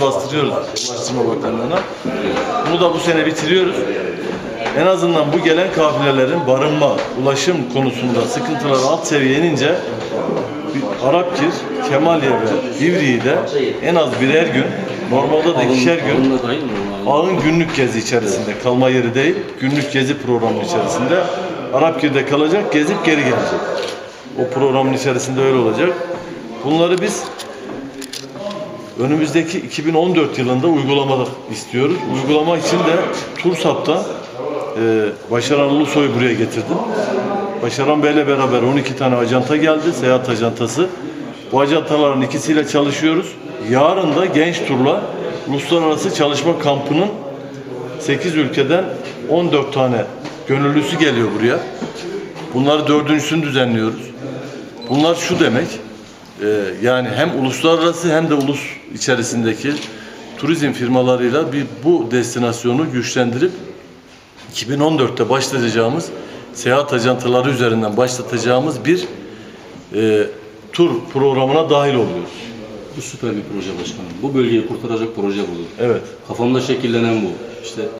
bastırıyoruz Ulaştırma Bakanlığı'na. Bunu da bu sene bitiriyoruz. En azından bu gelen kafilelerin barınma, ulaşım konusunda sıkıntıları alt seviyeye inince Arapkir, Kemaliye ve Divriği'de en az birer gün, normalde de ikişer gün. Ağın günlük gezi içerisinde, kalma yeri değil, günlük gezi programı içerisinde Arapkir'de kalacak, gezip geri gelecek. O programın içerisinde öyle olacak. Bunları biz önümüzdeki 2014 yılında uygulamalık istiyoruz. Uygulama için de TURSAP'ta e, Başaran Ulusoy'u buraya getirdim. Başaran Bey'le beraber 12 tane ajanta geldi, seyahat ajantası. Bu ajantaların ikisiyle çalışıyoruz. Yarın da Genç Tur'la Uluslararası Çalışma Kampı'nın 8 ülkeden 14 tane gönüllüsü geliyor buraya. Bunları dördüncüsünü düzenliyoruz. Bunlar şu demek, yani hem uluslararası hem de ulus içerisindeki turizm firmalarıyla bir bu destinasyonu güçlendirip 2014'te başlatacağımız seyahat ajantaları üzerinden başlatacağımız bir e, tur programına dahil oluyoruz. Bu süper bir proje başkanım. Bu bölgeyi kurtaracak proje bu. Evet. Kafamda şekillenen bu. İşte